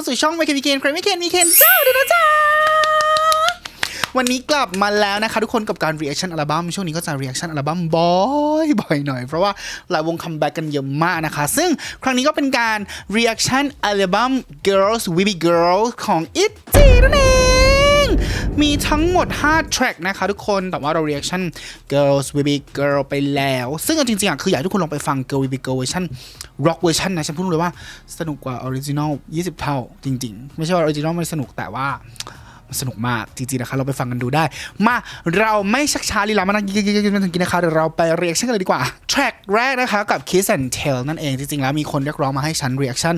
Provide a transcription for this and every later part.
เข้าสู่ช่องไมเค์มีเคนใครไม่เคนมีเคนเจ้าด้วยนะจ๊ะวันนี้กลับมาแล้วนะคะ ทุกคนกับการ reaction อัลบั้มช่วงนี้ก็จะ reaction อัลบั้มบ่อยบ่อยหน่อย เพราะว่าหลายวงคัมแบ็กกันเยอะมากนะคะ ซึ่งครั้งนี้ก็เป็นการ reaction อัลบั้ม Girls We Be Girls ของ ITZY นั่นเอง มีทั้งหมด 5 track นะคะทุกคน แต่ว่าเรา reaction Girls We Be Girl ไปแล้ว ซึ่งจริงๆอะคืออยากให้ทุกคนลองไปฟัง Girl We Be Girl เวอร์ชัน rock เวอร์ชันนะ ฉันพูดเลยว่าสนุกกว่า original 20 เท่าจริงๆ ไม่ใช่ว่า original ไม่สนุกแต่ว่าสนุกมากจริงๆนะคะเราไปฟังกันดูได้ มาเราไม่ชักช้าลีลามานั่งกินกินกินกินนะคะเดี๋ยวเราไปเรียกชั่นกันเลยดีกว่าแทร็กแรกนะคะกับ Kiss and Tell นั่นเองจริงๆแล้วมีคนเรียกร้องมาให้ฉันเรียกชั่น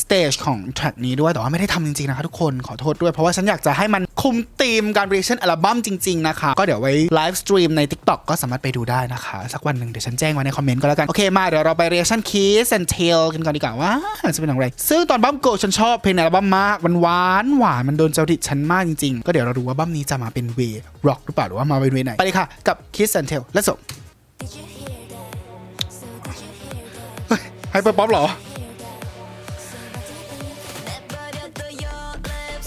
สเตจของแทร็กนี้ด้วยแต่ว่าไม่ได้ทำจริงๆนะคะทุกคนขอโทษด้วยเพราะว่าฉันอยากจะให้มัน คุมธีมการเรียกชั่นอัลบั้มจริง ๆ นะคะ ก็เดี๋ยวไว้ไลฟ์สตรีมใน TikTok ก็สามารถไปดูได้นะคะ สักวันหนึ่งเดี๋ยวฉันแจ้งไว้ในคอมเมนต์ก็แล้วกัน โอเคมาเดี๋ยวเราไปเรียกชั่น Kiss and Tell กันก่อนดีกว่าว่าจะเป็นอย่างไร ซึ่งตอนบั้มโกฉันชอบเพลงในอัลบั้มมากมันหวานหวานมันโดนจริตฉันมากจริงๆ ก็เดี๋ยวเราดูว่าบั้มนี้จะมาเป็นเวร็อกหรือเปล่าหรือว่ามาเป็นเวไหนไปเลยค่ะกับ Kiss and Tell let's go Did you hear that? So did you hear that? เฮ้ยไฮเปอร์ป๊อปหรอ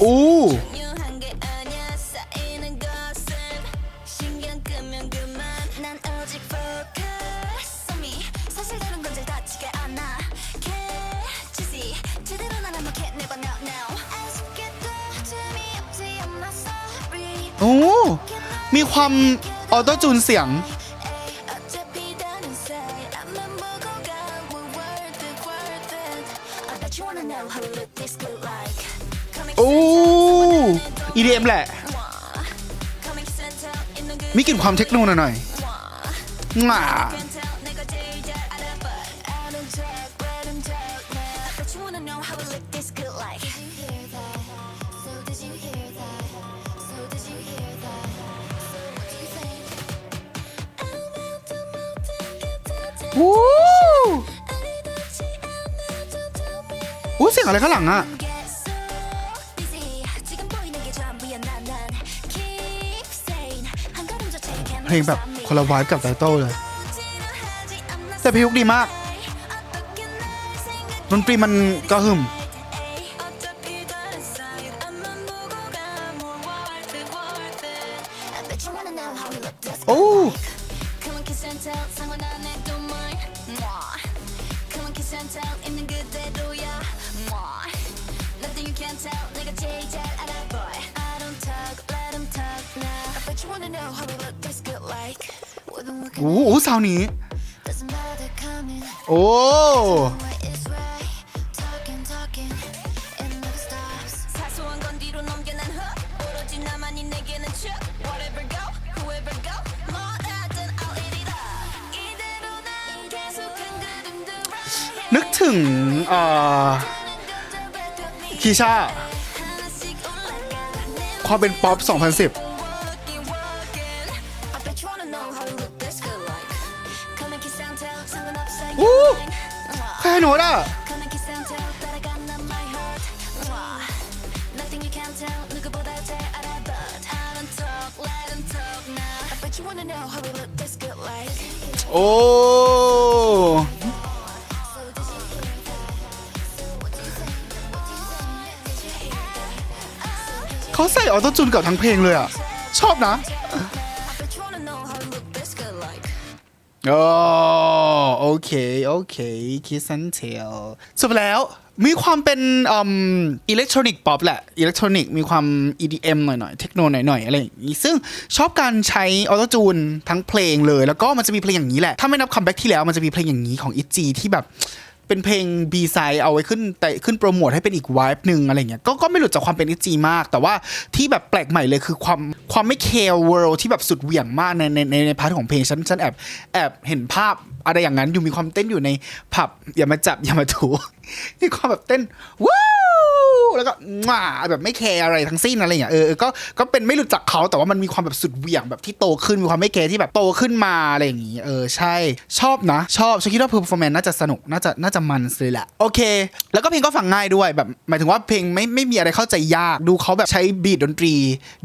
Hear โอ้มีความออโต้จูนเสียง โอ้ EDM แหละ มีกลิ่นความเทคโนหน่อยหน่อยหมา วู้อู้เสียงอะไรข้างหลังอะเพลงแบบคนละวายกับไตเติ้ลเลย แต่พิยุกดีมากดนตรีมันกระหึ่ม ถึงอคีชาความเป็นป๊อป 2010 อู้ใครหนูอะโอ้ เขาใส่ออโต้จูนกับทั้งเพลงเลยอะชอบนะ I bet you wanna know how we look this good like โอ้โอเค โอเคคิสันเทลจบแล้วมีความเป็นอิเล็กทรอนิกส์ป๊อปแหละอิเล็กทรอนิกส์มีความ EDM หน่อยๆ เทคโนหน่อยๆ อะไรอย่างนี้ ซึ่งชอบการใช้ออโตจูนทั้งเพลงเลย แล้วก็มันจะมีเพลงอย่างนี้แหละ ถ้าไม่นับคัมแบ็กที่แล้วมันจะมีเพลงอย่างนี้ของ i จีที่แบบ เป็นเพลง B ไซเอาไว้ขึ้นแต่ขึ้นโปรโมทให้เป็นอีกวายหนึ่งอะไรเงี้ยก็ก็ไม่หลุดจากความเป็น i จีมาก แต่ว่าที่แบบแปลกใหม่เลยคือความความไม่เคลเวิลด์ที่แบบสุดเหวี่ยงมากในในในในพาร์ทของเพลงฉันฉันแอบแอบเห็นภาพอะไรอย่างนั้นอยู่มีความเต้นอยู่ในผับอย่ามาจับอย่ามาถูมีความแบบเต้นว้า แล้วก็มาแบบไม่แคร์อะไรทั้งสิ้นอะไรอย่างเงี้ยเออก็ก็เป็นไม่รู้จักเขาแต่ว่ามันมีความแบบสุดเหวี่ยงแบบที่โตขึ้นมีความไม่แคร์ที่แบบโตขึ้นมาอะไรอย่างงี้เออใช่ชอบนะ ชอบฉันคิดว่าเพอร์ฟอร์แมนซ์น่าจะสนุกน่าจะน่าจะมันเลยแหละโอเค แล้วก็เพลงก็ฟังง่ายด้วยแบบหมายถึงว่าเพลงไม่ไม่มีอะไรเข้าใจยากดูเขาแบบใช้บีทดนตรี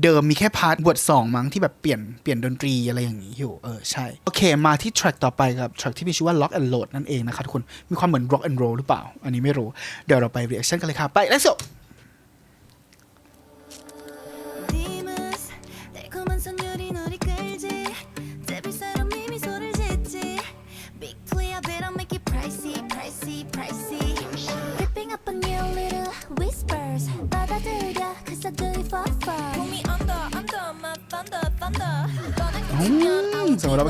เดิมมีแค่พาร์ทบทสองมั้งที่แบบเปลี่ยนเปลี่ยนดนตรีอะไรอย่างงี้อยู่เออใช่โอเค มาที่ track ต่อไปครับ track ที่มีชื่อว่า lock and load นั่นเองนะคะทุกคนมีความเหมือน rock and roll หรือเปล่า อันนี้ไม่รู้ เดี๋ยวเราไป reaction กันเลยครับ ไป let's go 너는 อื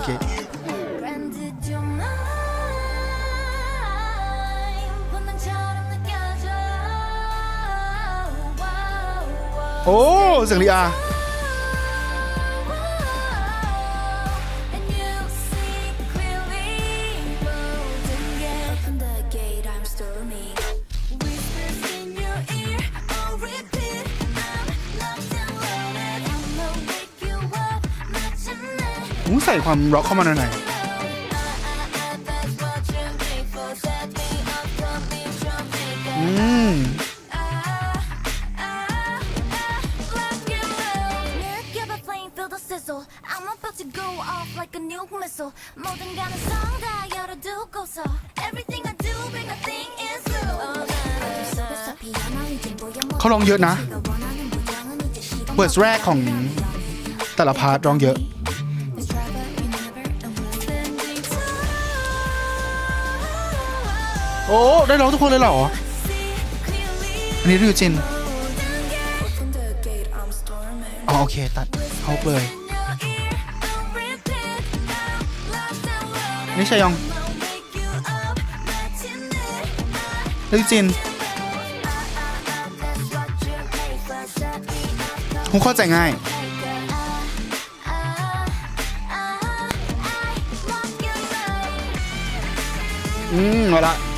끝이 ผมใส่ความร็อกเข้ามาหน่อยเขาลองเยอะนะเบิร์สแรกของแต่ละพาร์ทร้องเยอะ โอ้ ได้ร้องทุกคนเลยเหรอ อันนี้ริวจิน อ๋อโอเค ตัดเขาเลย นี่ชยองริวจินคุเข้าใจง่ายอืมเอาละ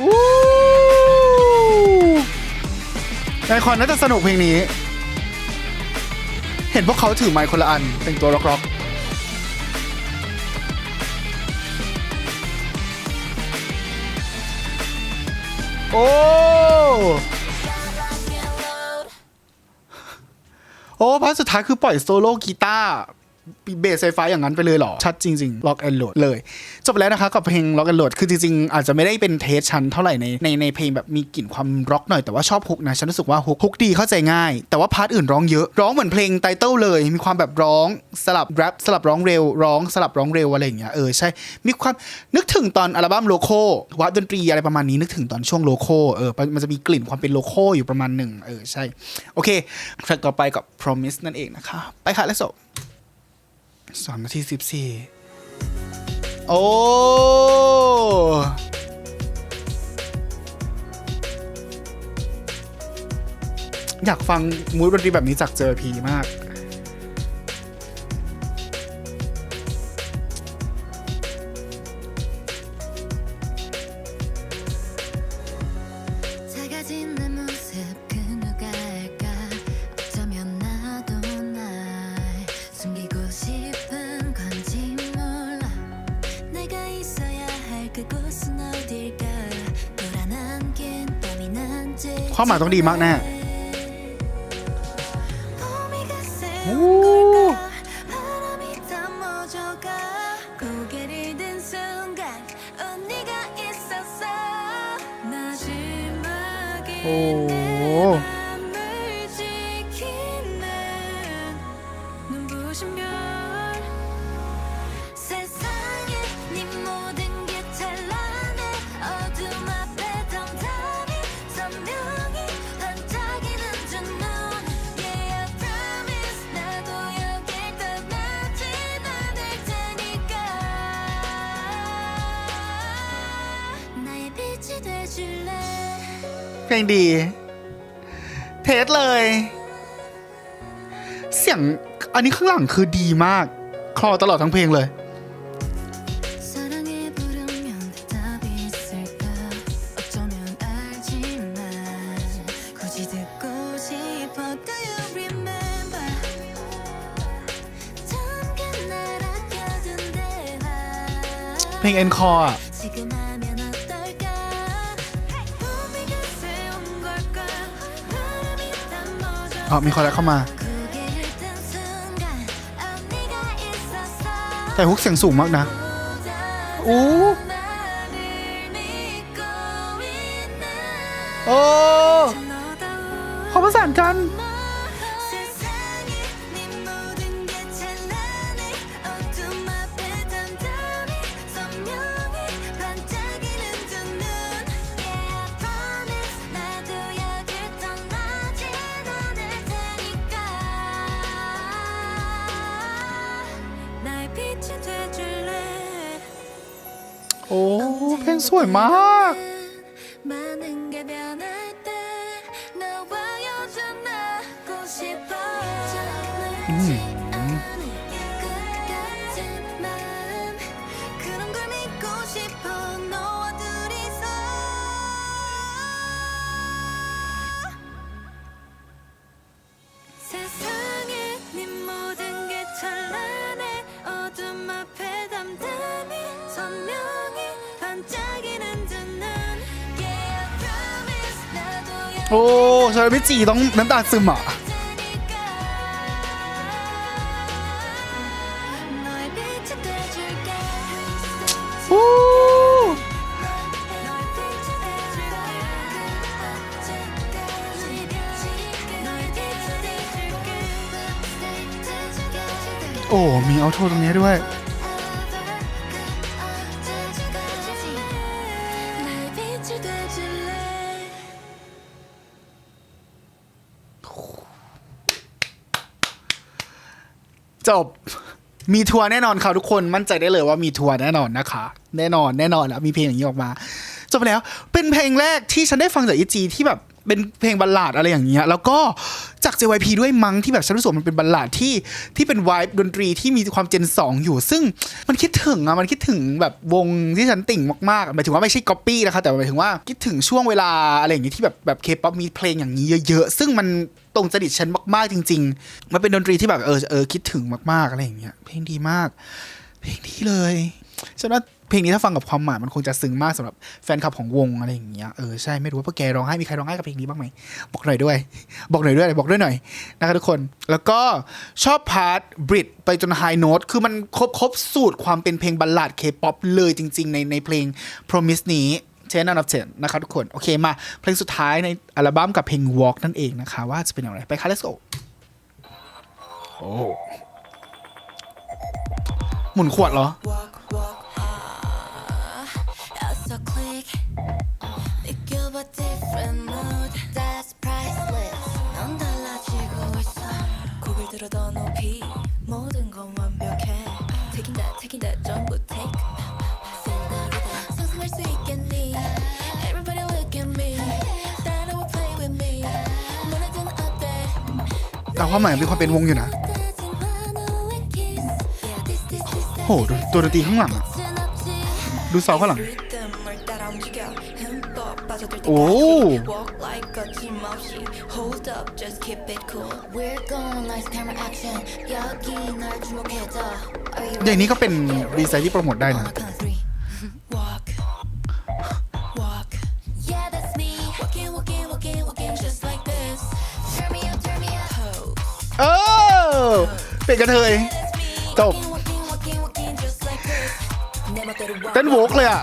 อู้ไอคอนน่าจะสนุกเพลงนี้ เห็นพวกเขาถือไมค์คนละอัน เป็นตัวร็อกๆโอ้ โอ้พาร์ทสุดท้ายคือปล่อยโซโล่กีตาร์ เบสไฟฟ้าอย่างนั้นไปเลยเหรอ ชัดจริงๆ Lock and Load เลย จบไปแล้วนะคะกับเพลง Lock and Load คือจริงๆ อาจจะไม่ได้เป็นเทสชันเท่าไหร่ในในในเพลงแบบมีกลิ่นความร็อกหน่อยแต่ว่าชอบฮุกนะ ฉันรู้สึกว่าฮุกฮุกดีเข้าใจง่าย แต่ว่าพาร์ทอื่นร้องเยอะ ร้องเหมือนเพลงไตเติลเลย มีความแบบร้องสลับแรปสลับร้องเร็ว ร้องสลับร้องเร็วอะไรอย่างเงี้ยเออใช่ มีความนึกถึงตอนอัลบั้มโลโก้วัดดนตรีอะไรประมาณนี้นึกถึงตอนช่วงโลโก้เออมันจะมีกลิ่นความเป็นโลโก้อยู่ประมาณหนึ่งเออใช่โอเคแทร็กต่อไปกับ promise นั่นเองนะคะไปค่ะ let's go สามนาทีสิบสี่โอ้อยากฟังมูดดนตรีแบบนี้จากเจอพีมาก ความหมายต้องดีมากแน่โอ้โห เพลงดี เทสเลย เสียงอันนี้ข้างหลังคือดีมาก คลอตลอดทั้งเพลงเลยเพลงเอ็นคอร์ อ๋อมีคอแรกเข้ามา แต่ฮุกเสียงสูงมากนะ อู้โอ้เขาประสานกัน สวยมาก많은 โอ้ชาลมิจีต้องน้ำตาซึมอะโอ้ มีเอาโทษตรงนี้ด้วย จบมีทัวร์แน่นอนค่ะทุกคนมั่นใจได้เลยว่ามีทัวร์แน่นอนนะคะ แน่นอนแน่นอนแล้วมีเพลงอย่างนี้ออกมาจบไปแล้วเป็นเพลงแรกที่ฉันได้ฟังจากอีจีที่แบบเป็นเพลงบัลลาดอะไรอย่างเงี้ยแล้วก็ จาก JYP ด้วยมั้งที่แบบฉันรู้สึกมันเป็นบัลลาดที่ที่เป็นวายดนตรีที่มีความเจนสองอยู่ ซึ่งมันคิดถึงอะมันคิดถึงแบบวงที่ฉันติ่งมากๆหมายถึงว่าไม่ใช่ก๊อปปี้นะคะแต่หมายถึงว่าคิดถึงช่วงเวลาอะไรอย่างงี้ที่แบบแบบเคป๊อปมีเพลงอย่างนี้เยอะๆ ซึ่งมันตรงจริตฉันมากๆจริง ๆ มันเป็นดนตรีที่แบบเออเออคิดถึงมากๆอะไรอย่างเงี้ยเพลงดีมาก เพลงดีเลย ฉันว่าเพลงนี้ถ้าฟังกับความหมายมันคงจะซึ้งมากสำหรับแฟนคลับของวงอะไรอย่างเงี้ยเออใช่ไม่รู้ว่าพวกแกร้องไห้มีใครร้องไห้กับเพลงนี้บ้างไหมบอกหน่อยด้วย บอกหน่อยด้วยบอกด้วยหน่อยนะคะทุกคนแล้วก็ชอบพาร์ทบริดไปจนไฮโน้ตคือมันครบครบสูตรความเป็นเพลงบัลลาดเคป๊อปเลยจริง ๆ ในในเพลง promise นี้เชนนันอฟเชนนะครับทุกคน โอเคมา เพลงสุดท้ายในอัลบั้มกับเพลง walk นั่นเองนะคะ ว่าจะเป็นอย่างไรไปค่ะ let's go โอ้ หมุนขวดเหรอ แต่ความหมายมีความเป็นวงอยู่นะ โหตัวดนตรีข้างหลังดูเสาข้างหลัง โอ้อย่างนี้ก็เป็นดีไซน์ที่โปรโมทได้นะเออเป็นกระเทยจบ ต้นโวกเลยอะ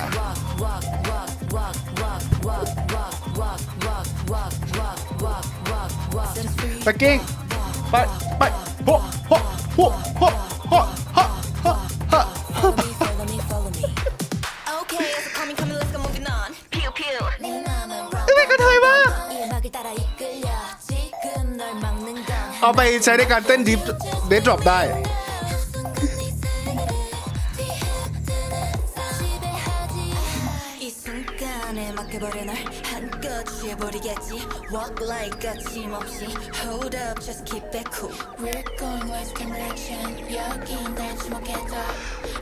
ตะเก้งไปไปโฮโฮโฮโฮโฮโฮโฮไม่กระเทยมากเอาไปใช้ในการเต้นดิฟเดดดรอปได้ 거침없이 Hold up just keep it cool We're going with stimulation 여긴 날 주목해줘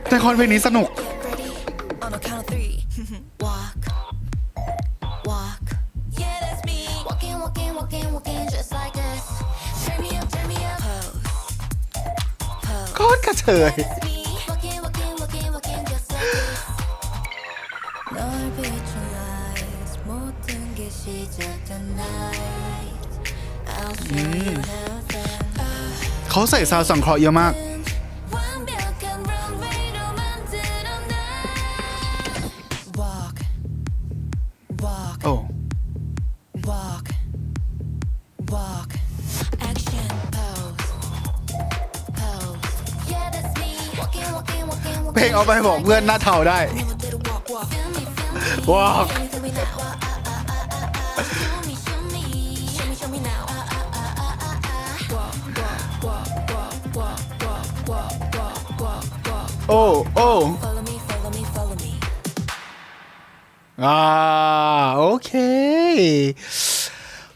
แต่คอนเพลงนี้สนุก Get ready on a count of three Walk Walk Yeah that's me Walking walking walking walking just like this Turn me up turn me up Pose Pose โคตรกระเฉย Walking, เขาใส่ซาวสังเคราะห์เยอะมาก โอ้ เพลงเอาไปบอกเพื่อนหน้าเทาได้ walk โอ้โอ่าโอเค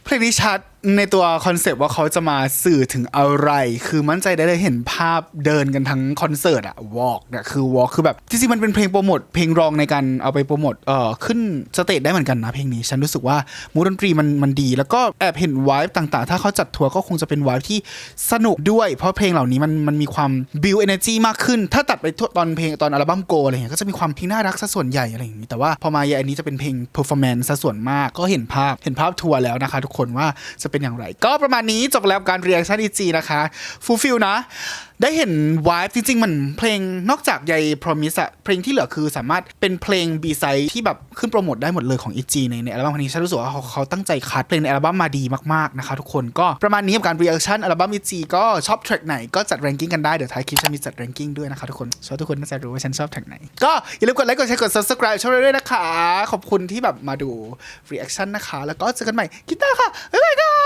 เพลงนี้ชัดในตัวคอนเซปต์ว่าเขาจะมาสื่อถึงอะไร คือมั่นใจได้เลยเห็นภาพเดินกันทั้งคอนเสิร์ตอะวอล์กเนี่ยคือวอล์กคือแบบจริงๆมันเป็นเพลงโปรโมทเพลงรองในการเอาไปโปรโมทเอ่อขึ้นสเตจได้เหมือนกันนะเพลงนี้ ฉันรู้สึกว่ามูดดนตรีมันมันดี แล้วก็แอบเห็นวายต่างๆ ถ้าเขาจัดทัวร์ก็คงจะเป็นวายที่สนุกด้วย เพราะเพลงเหล่านี้มันมันมีความบิวเอเนจีมากขึ้น ถ้าตัดไปตอนเพลงตอนอัลบั้มโกอะไรเงี้ยก็จะมีความเพลงน่ารักซะส่วนใหญ่อะไรอย่างนี้แต่ว่าพอมาอย่างอันนี้จะเป็นเพลง performance ซะส่วนมากก็เห็นภาพเห็นภาพทัวร์แล้วนะคะ ทุกคนว่าจะเป็นอย่างไร ก็ประมาณนี้จบแล้วการ reaction EG นะคะฟูลฟิลนะ ได้เห็นวายจริง ๆ มันเพลงนอกจากใย promise อะเพลงที่เหลือคือสามารถเป็นเพลง B side ที่แบบขึ้นโปรโมทได้หมดเลยของ EG ในในอัลบั้มครั้งนี้ฉันรู้สึกว่าเขาเขาตั้งใจคัดเพลงในอัลบั้มมาดีมากๆนะคะทุกคนก็ประมาณนี้กับการ reaction อัลบั้ม EG ก็ชอบแทร็กไหนก็จัด ranking กันได้ เดี๋ยวท้ายคลิปฉันมีจัด ranking ด้วยนะคะทุกคนชอบทุกคนน่าจะรู้ว่าฉันชอบแทร็กไหน ก็อย่าลืมกดไลค์กดแชร์กด subscribe ช่องเราด้วยนะคะ ขอบคุณที่แบบมาดู reaction นะคะ แล้วก็เจอกันใหม่กีตาร์ค่ะบ๊ายบายค่ะ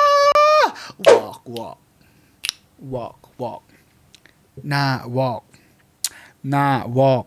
walk walk walk walk หน้า walk หน้า walk